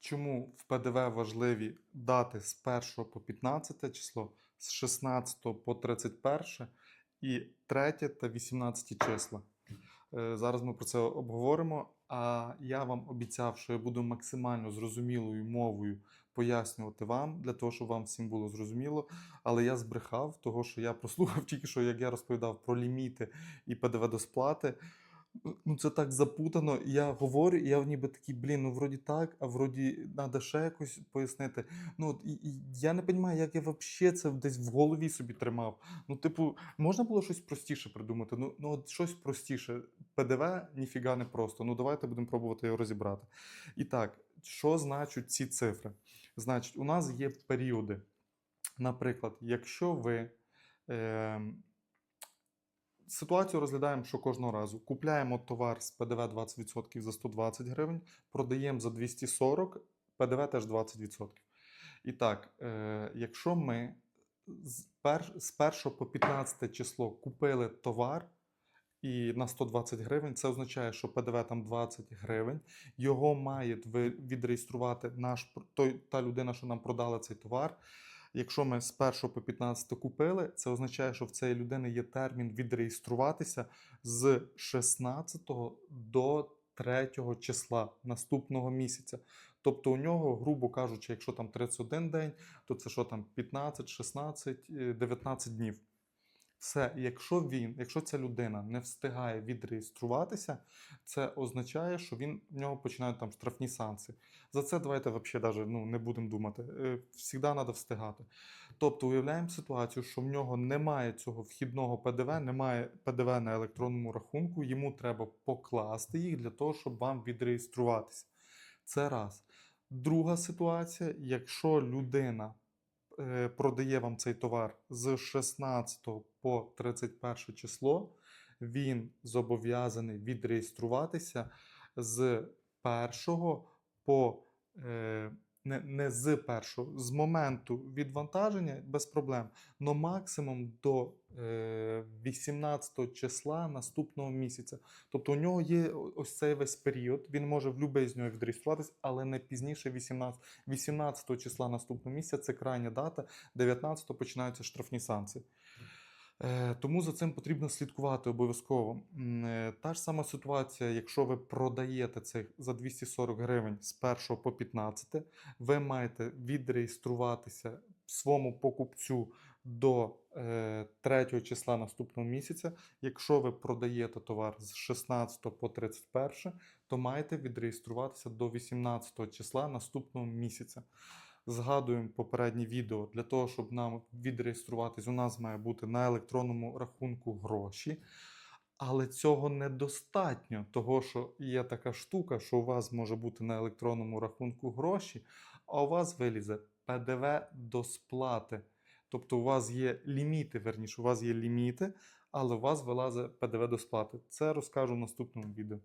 Чому в ПДВ важливі дати з 1 по 15 число, з 16 по 31 і 3 та 18 числа? Е, Зараз ми про це обговоримо. А я вам обіцяв, що я буду максимально зрозумілою мовою пояснювати вам, для того, щоб вам всім було зрозуміло. Але я збрехав, того, що я прослухав тільки що, як я розповідав про ліміти і ПДВ до сплати. Ну, це так запутано. Я говорю, і я ніби такий, блін, ну вроді так, а вроді треба ще якось пояснити. Ну, от, і, і я не розумію, як я взагалі це десь в голові собі тримав. Ну, типу, можна було щось простіше придумати. Ну, ну от щось простіше. ПДВ ніфіга не просто. Ну, давайте будемо пробувати його розібрати. І так, що значать ці цифри? Значить, у нас є періоди. Наприклад, якщо ви. Е, Ситуацію розглядаємо, що кожного разу купляємо товар з ПДВ 20% за 120 гривень, продаємо за 240, ПДВ теж 20%. І так, е, якщо ми з, пер, з 1 по 15 число купили товар і на 120 гривень, це означає, що ПДВ там 20 гривень. Його має відреєструвати наш той, та людина, що нам продала цей товар. Якщо ми з 1 по 15 купили, це означає, що в цієї людини є термін відреєструватися з 16 до 3 числа наступного місяця. Тобто у нього, грубо кажучи, якщо там 31 день, то це що там 15, 16, е, 19 днів. Все, якщо він, якщо ця людина не встигає відреєструватися, це означає, що він в нього починають там штрафні санкції. За це давайте взагалі даже, ну, не будемо думати. Е, Всігда треба встигати. Тобто уявляємо ситуацію, що в нього немає цього вхідного ПДВ, немає ПДВ на електронному рахунку, йому треба покласти їх для того, щоб вам відреєструватися. Це раз. Друга ситуація, якщо людина продає вам цей товар з 16 по 31 число, він зобов'язаний відреєструватися з 1 по е, не, не з першого, з моменту відвантаження без проблем, но максимум до е, 18 числа наступного місяця. Тобто у нього є ось цей весь період, він може в будь-який з нього відреєструватись, але не пізніше 18, 18 числа наступного місяця це крайня дата, 19 починаються штрафні санкції. Е, Тому за цим потрібно слідкувати обов'язково. Е, Та ж сама ситуація, якщо ви продаєте це за 240 гривень з 1 по 15, ви маєте відреєструватися своєму покупцю до е, 3 числа наступного місяця. Якщо ви продаєте товар з 16 по 31, то маєте відреєструватися до 18 числа наступного місяця. Згадуємо попереднє відео. Для того, щоб нам відреєструватись, у нас має бути на електронному рахунку гроші. Але цього недостатньо, того що є така штука, що у вас може бути на електронному рахунку гроші, а у вас вилізе ПДВ до сплати. Тобто у вас є ліміти, верніше, у вас є ліміти, але у вас вилазить ПДВ до сплати. Це розкажу в наступному відео.